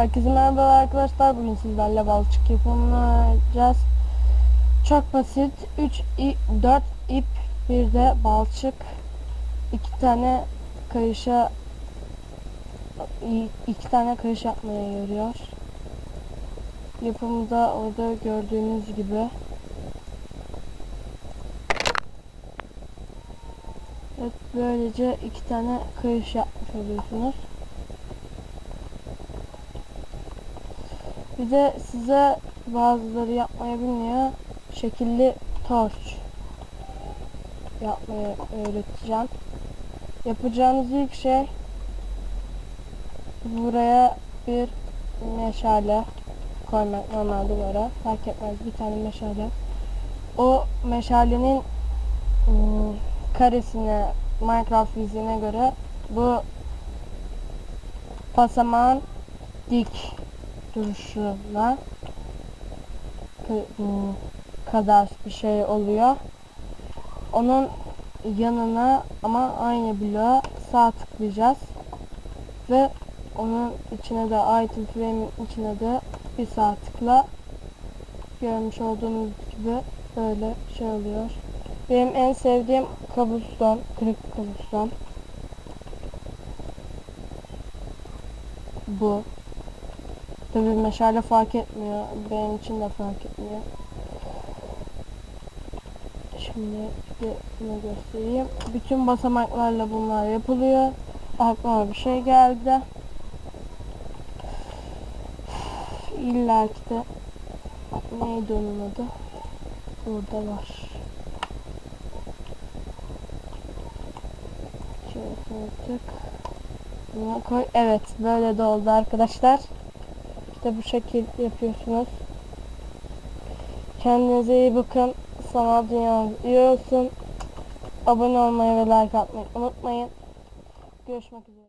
Herkese merhaba arkadaşlar. Bugün sizlerle balçık yapımını yapacağız. Çok basit. 3 ip, 4 ip, bir de balçık. 2 tane kayışa i- iki tane kayış yapmaya yarıyor. Yapımı da orada gördüğünüz gibi. Evet, böylece iki tane kayış yapmış oluyorsunuz. Bir de size bazıları yapmayı bilmiyor. Şekilli torç yapmayı öğreteceğim. Yapacağınız ilk şey buraya bir meşale koymak normal duvara. Fark etmez bir tane meşale. O meşalenin ım, karesine Minecraft fiziğine göre bu basamağın dik ım, kadar bir şey oluyor. Onun yanına ama aynı bloğa sağ tıklayacağız ve onun içine de item frame'in içine de bir sağ tıkla görmüş olduğunuz gibi böyle şey oluyor. Benim en sevdiğim kabuston, kırık kabuston. Bu. Tabii meşale fark etmiyor. Benim için de fark etmiyor. Şimdi de bunu göstereyim. Bütün basamaklarla bunlar yapılıyor. Aklıma bir şey geldi. İlla ki de neydi onun adı? Burada var. Şöyle koyduk. Buna koy. Evet böyle de oldu arkadaşlar. İşte bu şekil yapıyorsunuz. Kendinize iyi bakın. Sanal dünyanız iyi olsun. Abone olmayı ve like atmayı unutmayın. Görüşmek üzere.